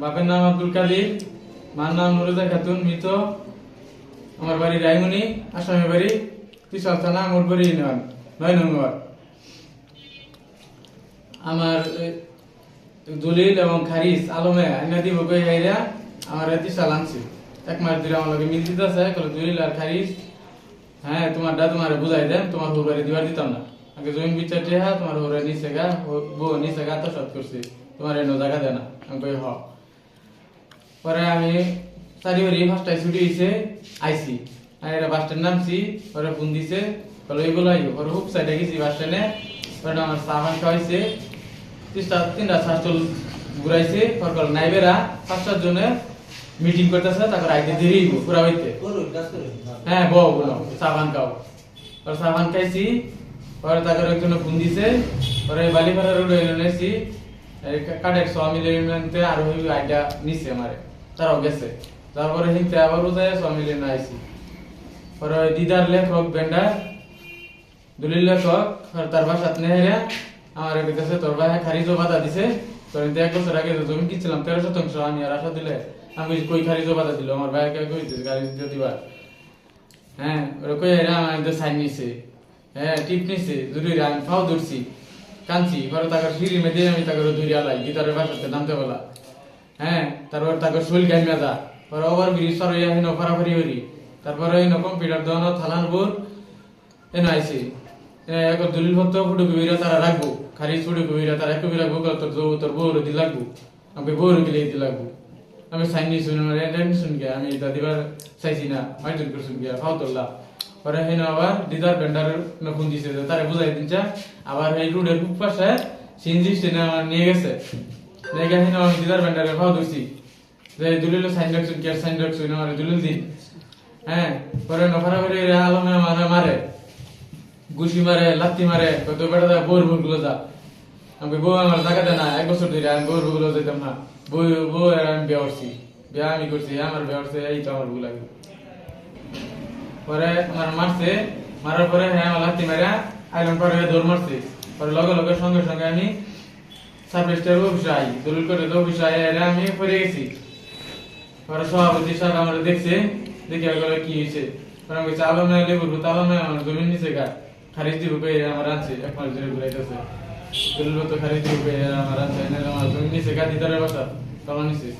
বাপের নাম আব্দুল কাদির, মার নাম নুরুজা খাতুন, মৃত আমার বাড়ি রায়মণি আসামি বাড়ি ত্রিশাল থানা মোটবাড়ি ইউনিয়ন, নয় নম্বর। আমার দলিল এবং খারিজ আলমে আইনা দিব হাইরা আমার ত্রিশাল আনছি। এক মাস ধরে আমার লগে মিল দিতেছে কলে দলিল আর খারিজ হ্যাঁ তোমারটা তোমার বুঝাই দেন, তোমার হুবারে দিবার দিতাম না। আগে জমিন বিচার টেহা তোমার হুবারে নিচে গা বউ নিচে গা তো সৎ করছি। তোমার এনে জায়গা দেয় না আমি কই হ। পরে আমি চারি বাড়ি ফার্স্টাই ছুটি হয়েছে আইসি আর এটা বাস স্ট্যান্ড নামছি পরে ফোন দিছে বলে এগুলো আইব পরে হুপ সাইডে গেছি বাস স্ট্যান্ডে পরে আমার সামান খাওয়াইছে তিনটা তিনটা শাস্টল ঘুরাইছে পর কল নাইবেরা পাঁচটার জন্য মিটিং করতেছে তারপর আইতে দেরি হইব পুরা হইতে করুন হ্যাঁ। বউ বলো সাবান খাও। পরে সাবান খাইছি পরে তারপরে একজন ফোন দিছে পরে বালিপাড়া রোড এসেছি কাডেক স্বামী লেনতে আর ওই আইডা নিছে আমারে তারাও গেছে। তারপরে হিংতে আবার উদয় স্বামী লেন আইছি পরে দিদার লেখক বেন্ডার দলিল লেখক তার বাসাত নেহেরা আমার কাছে তোর ভাই খারিজও বাধা দিছে। তোর এক বছর আগে জমি কিনছিলাম তেরো শতাংশ আমি আর আশা দিলে। আমি কই খারিজও বাধা দিল আমার ভাইকে কইতে খারিজ দিয়ে দিবার হ্যাঁ ওরা কই এরা আমাদের সাইন নিছে। হ্যাঁ টিপ নিছে জরুরি আমি ফাও ধরছি কানছি পরে তাকে সিঁড়ি মেদে আমি তাকে ধরে আলাই গিটারের বাসাতে নামতে বলা। হ্যাঁ তারপর তাকে শৈল গাই মেদা পরে ওভার ব্রিজ সরাইয়া হেন ফারাফারি হরি তারপরে হেন কম্পিউটার দোকানো থালান বোর, এন আইসি এক দলিল ভক্ত ফুটু কবিরা তারা রাখব। খারিজ ফুটু কবিরা তারা কবি রাখব তোর তোর বউর দি লাগবো। আমাকে বউর গিলে দি লাগবো। আমি সাইন শুনে এটা শুন গিয়া, আমি এটা দিবার চাইছি না মাইজন করে শুন গিয়া ফাও তোল্লা পরে হেন আবার দিদার ভেন্ডার ফোন দিছে তারে বুঝাই দিনছা আবার এই রোডের খুব পাশে সিনজি স্টেনে নিয়ে গেছে। নিয়ে গেছে হেন দিদার ভেন্ডারে ফাও ধরছি। যে দলিল সাইন রাখছুন কে সাইন রাখছুন আমার দলিল দিন। হ্যাঁ পরে নফারা করে আলমে মারে মারে। গুছি মারে লাত্তি মারে কত বেড়া দা বোর বোরগুলো যা। আমি বউ আমার জায়গা দেয় না এক বছর ধরে আমি বোরগুলো যেতাম না। বউ বউ আমি বিয়া করছি, বিয়া আমি করছি, আমার বিয়া করছে এই তো আমার বউ লাগে। পরে আমার মারছে, মারার পরে হ্যাঁ আমার লাত্তি মারা আইলাম পরে দৌড় মারছে। পরে লগে লগে সঙ্গে সঙ্গে আমি সাবরেস্টার অফিসে আই, দলিল করে তো অফিসে আই আইলে আমি পরে গেছি। পরে সভাপতি সাহেব আমরা দেখছে, দেখে গেল কি হয়েছে পরে আমি চালো না লেবুর তালো না আমার জমিন নিচে গা। খারিজ দিব কই আমার আনছে, এক মাস ধরে ঘুরাইতেছে। দলিল তো খারিজ দিব কই আমার এনে আমার জমিন নিচে গা দিদারে বাসা তালা নিচে।